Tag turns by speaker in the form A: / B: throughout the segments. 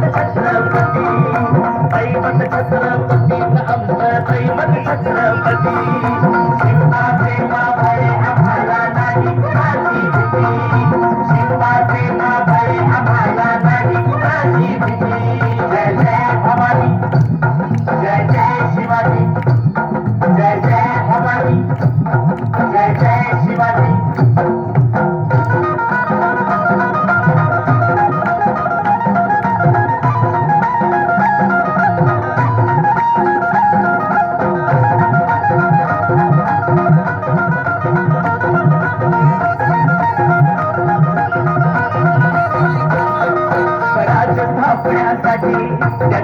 A: Thank you.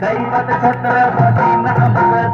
A: கைவந்த Chhatrapati நமக